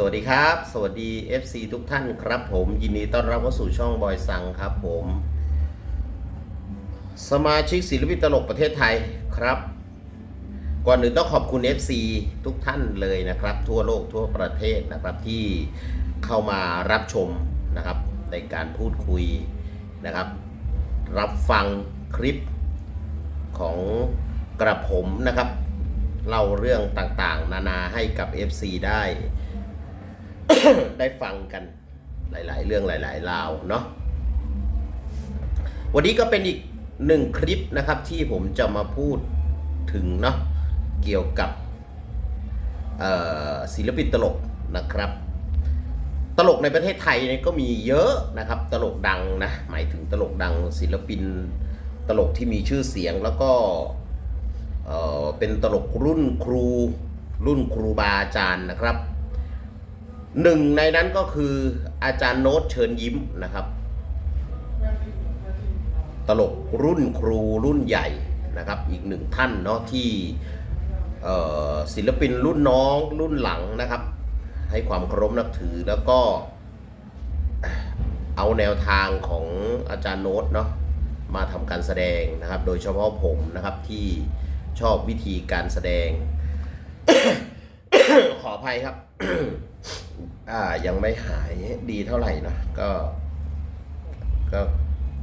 สวัสดีครับ สวัสดี FC ทุกท่านครับผมยินดีต้อนรับเข้าสู่ช่องบอยซังครับผม สมาชิกศิลปินตลกประเทศไทยครับ ก่อนอื่นต้องขอบคุณ FC ทุกท่านเลยนะครับ ทั่วโลกทั่วประเทศนะครับที่เข้ามารับชมนะครับในการพูดคุยนะครับ รับฟังคลิปของกระผมนะครับเล่าเรื่องต่างๆ นานาให้กับ FC ได้ ได้ฟังกันหลาย ๆ เรื่องหลาย ๆ ราวเนาะวันนี้ก็เป็นอีกหนึ่งคลิปนะครับที่ผมจะมาพูดถึงเนาะเกี่ยวกับศิลปินตลกนะครับ ตลกในประเทศไทยเนี่ยก็มีเยอะนะครับ ตลกดังนะหมายถึงตลกดังศิลปินตลกที่มีชื่อเสียงแล้วก็เเป็นตลกรุ่นครูรุ่นครูบาอาจารย์นะครับ หนึ่งในนั้นก็คืออาจารย์โน้ตเชิญยิ้มนะครับ ตลกรุ่นครูรุ่นใหญ่นะครับ อีกหนึ่งท่านเนาะที่ศิลปินรุ่นน้องรุ่นหลังนะครับ ให้ความเคารพนับถือแล้วก็เอาแนวทางของอาจารย์โน้ตเนาะมาทำการแสดงนะครับ โดยเฉพาะผมนะครับที่ชอบวิธีการแสดง ขออภัยครับ อ่า ยังไม่หายดีเท่าไหร่นะ ก็ ก็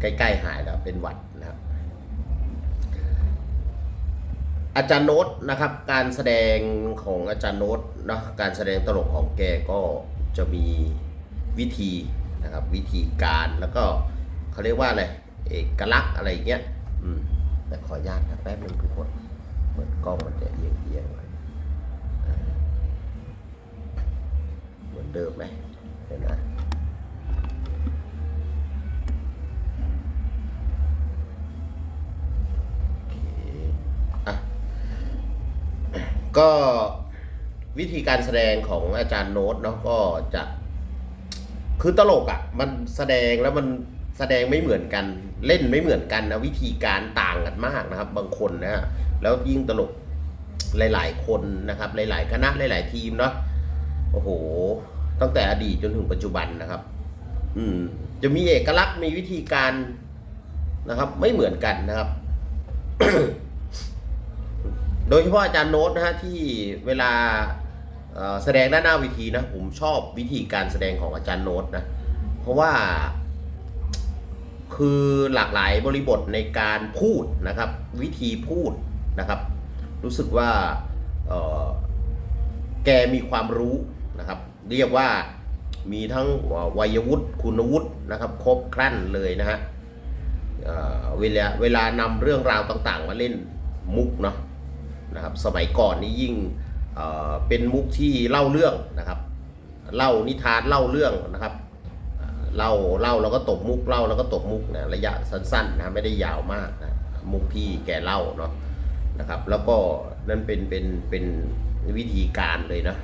ใกล้ๆหายแล้ว เป็นหวัดนะครับ อาจารย์โน้ตนะครับ การแสดงของอาจารย์โน้ตเนาะการแสดงตลกของแกก็จะมีวิธีนะครับ วิธีการแล้วก็เขาเรียกว่าอะไรเอกลักษณ์อะไรเงี้ย อืมแต่ขออนุญาตนะแป๊บนึงทุกคน เหมือนกล้องมันจะเอียงเอียง เดิมไหมเดี๋ยวนะอะก็วิธีการแสดงของอาจารย์โน้ตเนาะก็จะ คือตลกอะ่ะ มันแสดงแล้วมันแสดงไม่เหมือนกันเล่นไม่เหมือนกันนะวิธีการต่างกันมากนะครับ บางคนนะฮะแล้วยิ่งตลกหลาย ๆ คนนะครับ หลาย ๆ คณะหลาย ๆ ทีมเนาะโอ้โห ตั้งแต่อดีตจนถึงปัจจุบันนะครับ อืม จะมีเอกลักษณ์มีวิธีการนะครับ ไม่เหมือนกันนะครับ โดยเฉพาะอาจารย์โน้ตนะฮะที่เวลาแสดงด้าหน้าเวทีนะผมชอบวิธีการแสดงของอาจารย์โน้ตนะ เพราะว่าคือหลากหลายบริบทในการพูดนะครับ วิธีพูดนะครับ รู้สึกว่าแกมีความรู้นะครับ เรียกว่ามีทั้งวัยวุฒิคุณวุฒินะครับครบครันเลยนะฮะเวลาเวลานำเรื่องราวต่างๆ มาเล่นมุกเนาะนะครับสมัยก่อนนี่ยิ่งเเป็นมุกที่เล่าเรื่องนะครับเล่านิทานเล่าเรื่องนะครับเอ่อเล่าเล่าแล้วก็ตบมุกเล่าแล้วก็ตบมุกนะระยะสั้นๆนะไม่ได้ยาวมากนะมุกที่แกเล่าเนาะนะครับแล้วก็นั่นเป็นเป็นเป็นวิธีการเลยนะ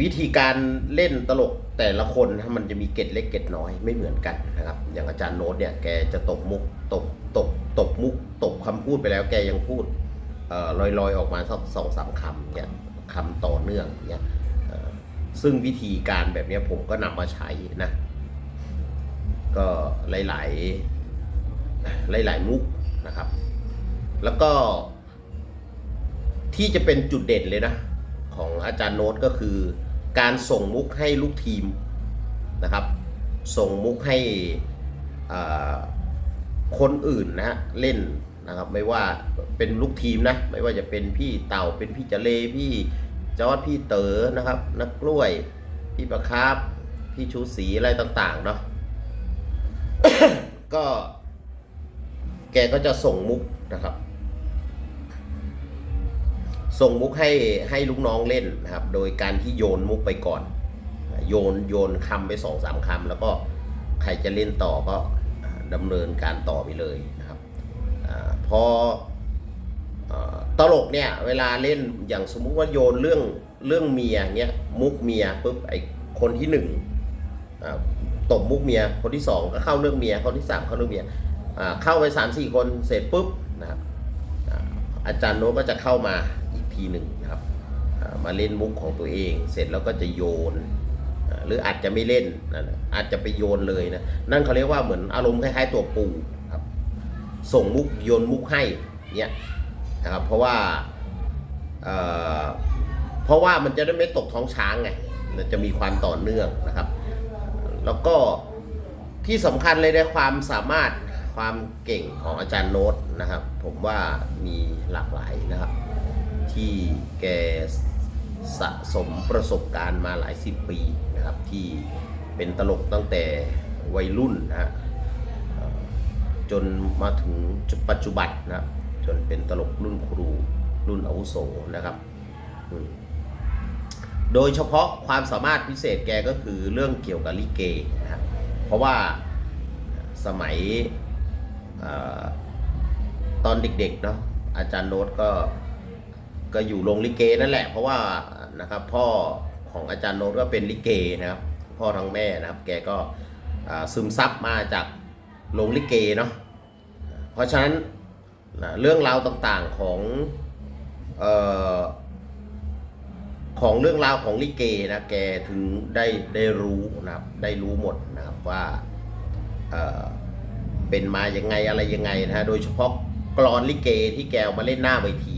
วิธีการเล่นตลกแต่ละคนนะมันจะมีเกร็ดเล็กเกร็ดน้อยไม่เหมือนกันนะครับ อย่างอาจารย์โน้ตเนี่ยแกจะตบมุกตบตบตบมุกตบคำพูดไปแล้วแกยังพูดเอ่อลอยออกมาสักสองสามคำเนี่ยคำต่อเนื่องเนี่ยซึ่งวิธีการแบบนี้ผมก็นำมาใช้นะ ก็หลาย ๆ หลาย ๆ มุกนะครับ แล้วก็ที่จะเป็นจุดเด่นเลยนะ ของอาจารย์โน้ตก็คือ การส่งมุกให้ลูกทีมนะครับ ส่งมุกให้คนอื่นนะฮะเล่นนะครับ ไม่ว่าเป็นลูกทีมนะ ไม่ว่าจะเป็นพี่เต่าเป็นพี่เจเลพี่จอดพี่เต๋อนะครับ นักกล้วย พี่ประคาบพี่ชูศรีอะไรต่างๆเนาะก็แกก็จะส่งมุกนะครับ ส่งมุกให้ให้ลูกน้องเล่นนะครับ โดยการที่โยนมุกไปก่อน โยนโยนคำไปสองสามคำแล้วก็ใครจะเล่นต่อก็ดำเนินการต่อไปเลยนะครับอพอตลกเนี่ยเวลาเล่นอย่างสมมุติว่าโยนเรื่องเรื่องเมียเงี้ยมุกเมียปุ๊บไอคนที่หนึ่งตบมุกเมียคนที่สองก็เข้าเรื่องเมียคนที่สามเข้าเรื่องเมียเข้าไปสามสี่คนเสร็จปุ๊บนะครับอาจารย์โน้ก็จะเข้ามา ทีหนึ่งนะครับมาเล่นมุกของตัวเอง เสร็จแล้วก็จะโยน หรืออาจจะไม่เล่นนะอาจจะไปโยนเลยนะนั่นเขาเรียกว่าเหมือนอารมณ์คล้ายๆตัวปูครับส่งมุกโยนมุกให้เนี่ยนะครับเพราะว่าเเพราะว่ามันจะได้ไม่ตกท้องช้างไงจะมีความต่อเนื่องนะครับ แล้วก็ที่สำคัญเลยในความสามารถความเก่งของอาจารย์โน้ตนะครับ ผมว่ามีหลากหลายนะครับ ที่แกสะสมประสบการณ์มาหลายสิบปีนะครับ ที่เป็นตลกตั้งแต่วัยรุ่นนะฮะจนมาถึงปัจจุบันนะจนเป็นตลกรุ่นครูรุ่นอาวุโสนะครับ โดยเฉพาะความสามารถพิเศษแกก็คือเรื่องเกี่ยวกับลิเกนะครับเพราะว่าสมัยอตอนเด็กๆเนาะอาจารย์โน้ตก็ ก็อยู่โรงลิเกนั่นแหละ เพราะว่านะครับพ่อของอาจารย์โน้ตก็เป็นลิเกนะครับ พ่อทั้งแม่นะครับ แกก็ซึมซับมาจากโรงลิเกเนาะเพราะฉะนั้นนะเรื่องราวต่างๆของออของเรื่องราวของลิเกนะแกถึงได้ได้รู้นะครับได้รู้หมดนะครับว่าเเป็นมายังไงอะไรยังไงนะฮะโดยเฉพาะกรอนลิเกที่แกมาเล่นหน้าเวที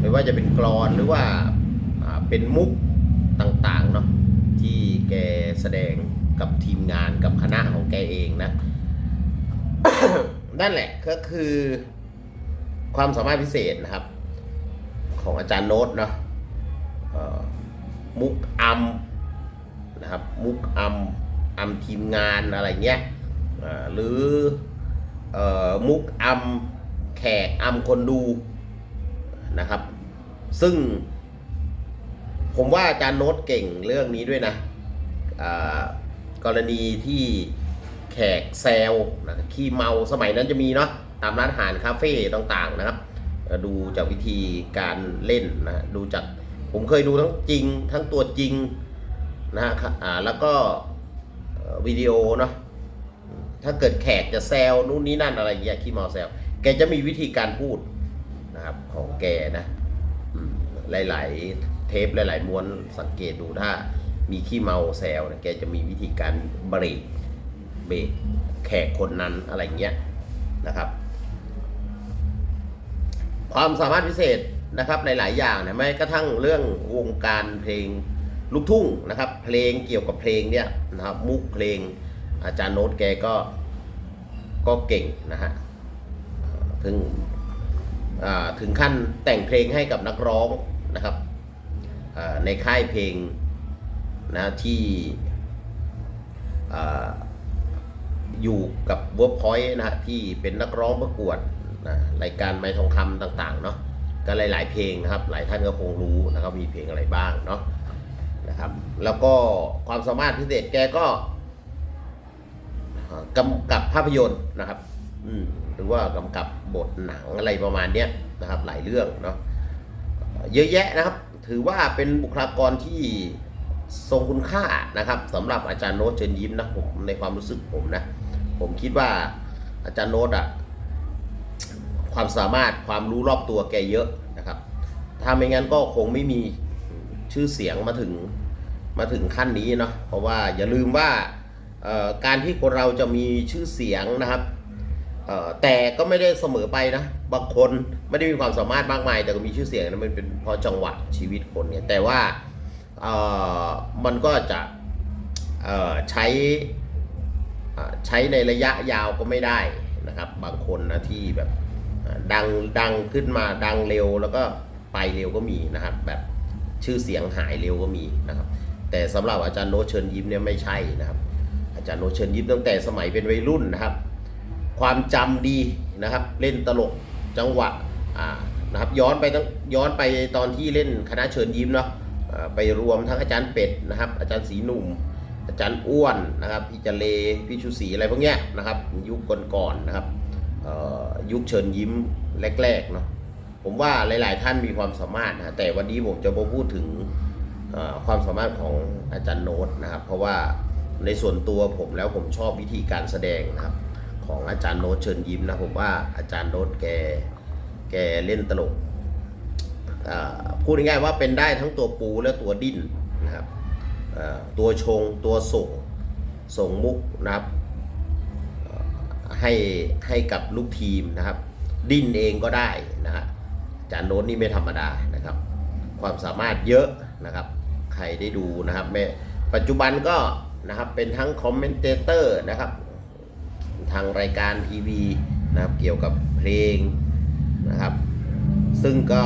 ไม่ว่าจะเป็นกรอนหรือว่าเป็นมุกต่างๆเนาะที่แกแสดงกับทีมงานกับคณะของแกเองนะนั่นแหละก็คือ ความสามารถพิเศษนะครับ ของอาจารย์โน้ตเนาะมุกอัมนะครับมุกอัมอัมทีมงานอะไรเงี้ยหรืออมุกอัมแขกอัมคนดู นะครับ ซึ่ง ผมว่าอาจารย์โน้ตเก่งเรื่องนี้ด้วยนะกรณีที่แขกแซวนะขี้เมาสมัยนั้นจะมีเนาะตามร้านอาหารคาเฟ่ต่างๆนะครับ ดูจากวิธีการเล่นนะดูจากผมเคยดูทั้งจริงทั้งตัวจริงนะฮะอ่าแล้วก็วิดีโอเนาะถ้าเกิดแขกจะแซวนู่นนี่นั่นอะไรอย่างเงี้ยขี้เมาแซวแกจะมีวิธีการพูด นะครับ ของแกนะหลาย ๆ เทปหลาย ๆ ม้วนสังเกตดูถ้า มีขี้เมาแซวนะแกจะมีวิธีการเบรกเบรกแขกคนนั้นอะไรเงี้ยนะครับ ความสามารถพิเศษนะครับหลายๆอย่างนะแม้กระทั่งเรื่องวงการเพลงลูกทุ่งนะครับ เพลงเกี่ยวกับเพลงเนี่ยนะครับมุกเพลงอาจารย์โน้ตแกก็ก็เก่งนะฮะถึง ถึงขั้นแต่งเพลงให้กับนักร้องนะครับในค่ายเพลงนะที่ออยู่กับ Workpoint นะฮะที่เป็นนักร้องประกวดนะรายการไม้ทองคำต่างๆเนาะก็หลาย ๆ เพลงนะครับ หลายท่านก็คงรู้นะครับมีเพลงอะไรบ้างเนาะนะครับ แล้วก็ความสามารถพิเศษแกก็กำกับภาพยนตร์นะครับ อืมหรือว่ากำกับ บทหนังอะไรประมาณเนี้ยนะครับหลายเรื่องเนาะเยอะแยะนะครับ ถือว่าเป็นบุคลากรที่ทรงคุณค่านะครับสำหรับอาจารย์โน้ตเชิญยิ้มนะผมในความรู้สึกผมนะ ผมคิดว่าอาจารย์โน้ตอะความสามารถความรู้รอบตัวแกเยอะนะครับ ถ้าไม่งั้นก็คงไม่มีชื่อเสียงมาถึงมาถึงขั้นนี้เนาะเพราะว่าอย่าลืมว่าการที่คนเราจะมีชื่อเสียงนะครับ แต่ก็ไม่ได้เสมอไปนะ บางคนไม่ได้มีความสามารถมากมาย แต่ก็มีชื่อเสียงนะมันเป็นเพราะจังหวะชีวิตคนเนี่ย แต่ว่ามันก็จะใช้ใช้ในระยะยาวก็ไม่ได้นะครับ บางคนนะที่แบบดังดังขึ้นมาดังเร็วแล้วก็ไปเร็วก็มีนะครับ แบบชื่อเสียงหายเร็วก็มีนะครับ แต่สำหรับอาจารย์โนเชิญยิ้มเนี่ยไม่ใช่นะครับ อาจารย์โนเชิญยิ้มตั้งแต่สมัยเป็นวัยรุ่นนะครับ ความจำดีนะครับ เล่นตลกจังหวะนะครับย้อนไปตั้งย้อนไปตอนที่เล่นคณะเชิญยิ้มเนาะไปรวมทั้งอาจารย์เป็ดนะครับ อาจารย์สีหนุ่ม อาจารย์อ้วนนะครับพี่จเลพี่ชูศรีอะไรพวกเนี้ยนะครับ ยุคก่อนๆนะครับยุคเชิญยิ้มแรกๆเนาะผมว่าหลาย ๆ ท่านมีความสามารถนะแต่วันนี้ผมจะมาพูดถึงความสามารถของอาจารย์โน้ตนะครับ เพราะว่าในส่วนตัวผมแล้วผมชอบวิธีการแสดงนะครับ ของอาจารย์โน้ตเชิญยิ้มนะผมว่าอาจารย์โน้ตแกแกเล่นตลกพูดง่ายๆว่าเป็นได้ทั้งตัวปูและตัวดิ้นนะครับตัวชงตัวส่งส่งมุกนะครับให้ให้กับลูกทีมนะครับ ดิ้นเองก็ได้นะฮะอาจารย์โน้ตนี่ไม่ธรรมดานะครับ ความสามารถเยอะนะครับ ใครได้ดูนะครับแม่ปัจจุบันก็นะครับเป็นทั้งคอมเมนเตเตอร์นะครับ ทางรายการทีวีนะครับเกี่ยวกับเพลงนะครับ ซึ่งก็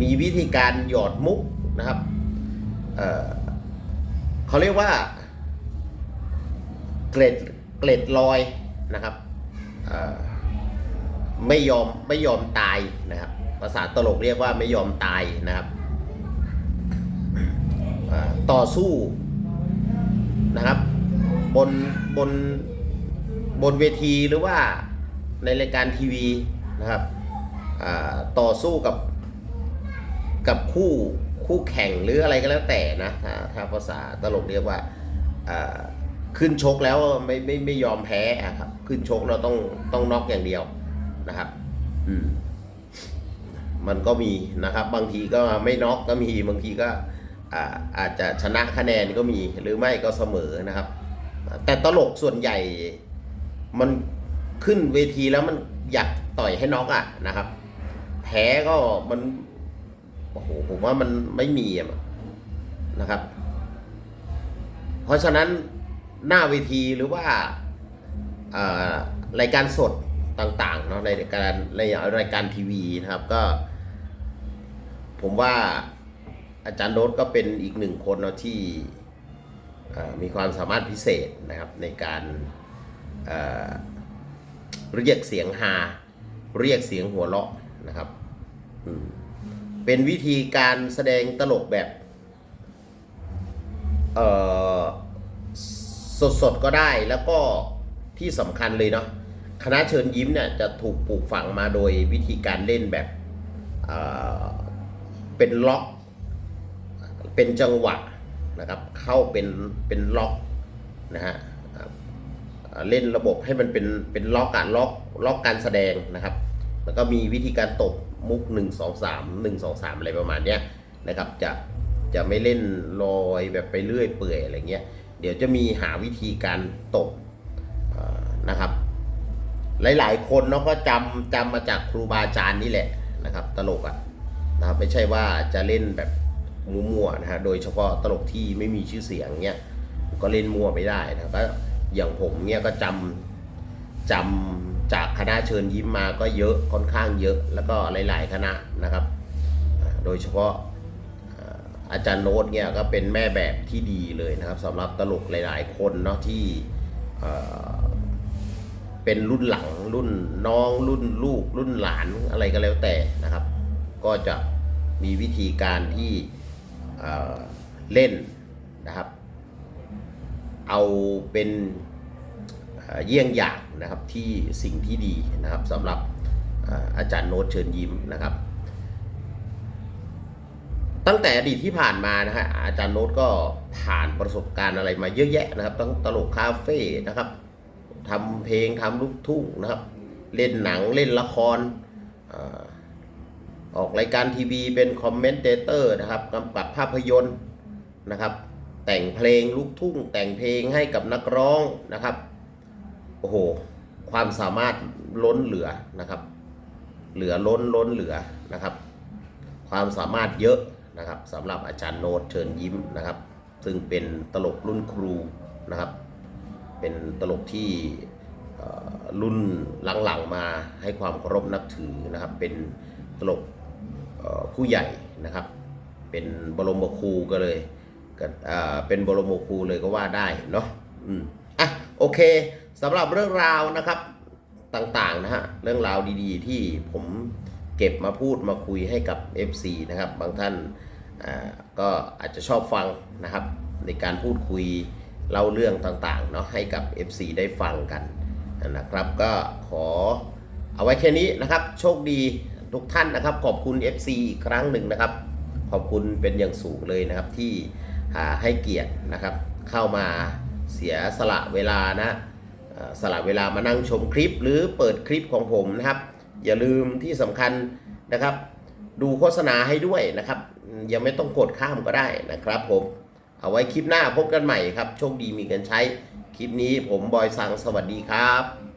มีวิธีการหยอดมุกนะครับเเขาเรียกว่า เกล็ดเกล็ดลอยนะครับไม่ยอมไม่ยอมตายนะครับภาษาตลกเรียกว่าไม่ยอมตายนะครับต่อสู้นะครับ บนบนบนเวทีหรือว่าในรายการทีวีนะครับต่อสู้กับกับคู่คู่แข่งหรืออะไรก็แล้วแต่นะถ้าถ้าภาษาตลกเรียกว่าขึ้นชกแล้วไม่ไม่ไม่ยอมแพ้ครับ ขึ้นชกเราต้องต้องน็อกอย่างเดียวนะครับ อืมมันก็มีนะครับ บางทีก็ไม่น็อกก็มีบางทีก็อาอาจจะชนะคะแนนก็มีหรือไม่ก็เสมอนะครับ แต่ตลกส่วนใหญ่มันขึ้นเวทีแล้วมันอยากต่อยให้น็อกอะนะครับ แพ้ก็มันโอ้โหผมว่ามันไม่มีอะนะครับ เพราะฉะนั้นหน้าเวทีหรือว่าอารายการสดต่างๆเนาะในรายการในรายการทีวีนะครับก็ ผมว่าอาจารย์โน้ตก็เป็นอีกหนึ่งคนเนาะที่ มีความสามารถพิเศษนะครับในการเเรียกเสียงฮาเรียกเสียงหัวเราะนะครับเป็นวิธีการแสดงตลกแบบเอ่อสดๆก็ได้แล้วก็ที่สำคัญเลยเนาะคณะเชิญยิ้มเนี่ยจะถูกปลูกฝังมาโดยวิธีการเล่นแบบเเป็นล็อก เป็นจังหวะ นะครับ เข้าเป็นเป็นล็อกนะฮะเล่นระบบให้มันเป็นเป็นล็อกการล็อกล็อกการแสดงนะครับ แล้วก็มีวิธีการตบมุก 1 2 3 1 2 3 อะไรประมาณเนี้ยนะครับจะจะไม่เล่นลอยแบบไปเรื่อยเปื่อยอะไรเงี้ยเดี๋ยวจะมีหาวิธีการตบนะครับ หลาย ๆ คนเนาะก็จำจำมาจากครูบาอาจารย์นี่แหละนะครับ ตลกอะ่ะนะครับไม่ใช่ว่าจะเล่นแบบ มั่วๆนะฮะ โดยเฉพาะตลกที่ไม่มีชื่อเสียงเนี้ยก็เล่นมั่วไม่ได้นะครับก็อย่างผมเนี้ยก็จำจำจากคณะเชิญยิ้มมาก็เยอะค่อนข้างเยอะแล้วก็หลาย ๆ คณะนะครับ โดยเฉพาะอาจารย์โน้ตเนี่ยก็เป็นแม่แบบที่ดีเลยนะครับสำหรับตลกหลาย ๆ คนเนาะที่เป็นรุ่นหลังรุ่นน้องรุ่นลูกรุ่นหลานอะไรก็แล้วแต่นะครับ ก็จะมีวิธีการที่ เเล่นนะครับ เอาเป็นเยี่ยงอย่างนะครับที่สิ่งที่ดีนะครับสำหรับอาจารย์โน้ตเชิญยิ้มนะครับ ตั้งแต่อดีตที่ผ่านมานะฮะอาจารย์โน้ตก็ผ่านประสบการณ์อะไรมาเยอะแยะนะครับทั้งตลกคาเฟ่นะครับทำเพลงทำลูกทุ่งนะครับ เล่นหนังเล่นละคร ออกรายการทีวีเป็นคอมเมนเตเตอร์นะครับกำกับภาพยนตร์นะครับ แต่งเพลงลูกทุ่ง แต่งเพลงให้กับนักร้องนะครับโอ้โหความสามารถล้นเหลือนะครับ เหลือล้นล้นเหลือนะครับ ความสามารถเยอะนะครับสำหรับอาจารย์โนตเชิญยิ้มนะครับ ซึ่งเป็นตลกรุ่นครูนะครับ เป็นตลกที่รุ่นหลังๆมาให้ความเคารพนับถือนะครับ เป็นตลก ผู้ใหญ่นะครับ เป็นบรมครูก็เลยก็เเป็นบรมครูเลยก็ว่าได้เนาะอืมอะโอเคสำหรับเรื่องราวนะครับต่างๆนะฮะเรื่องราวดีๆ ที่ผมเก็บมาพูดมาคุยให้กับ FC นะครับ บางท่านก็อาจจะชอบฟังนะครับ ในการพูดคุยเล่าเรื่องต่างๆเนาะให้กับ FC ได้ฟังกันนะครับ ก็ขอเอาไว้แค่นี้นะครับ โชคดี ทุกท่านนะครับ ขอบคุณ FC อีกครั้งหนึ่งนะครับ ขอบคุณเป็นอย่างสูงเลยนะครับที่อ่าให้เกียรตินะครับ เข้ามาเสียสละเวลานะสละเวลามานั่งชมคลิปหรือเปิดคลิปของผมนะครับ อย่าลืมที่สำคัญนะครับ ดูโฆษณาให้ด้วยนะครับ ยังไม่ต้องกดข้ามก็ได้นะครับผมเอาไว้คลิปหน้าพบกันใหม่ครับ โชคดีมีกันใช้ คลิปนี้ผมบอยสังสวัสดีครับ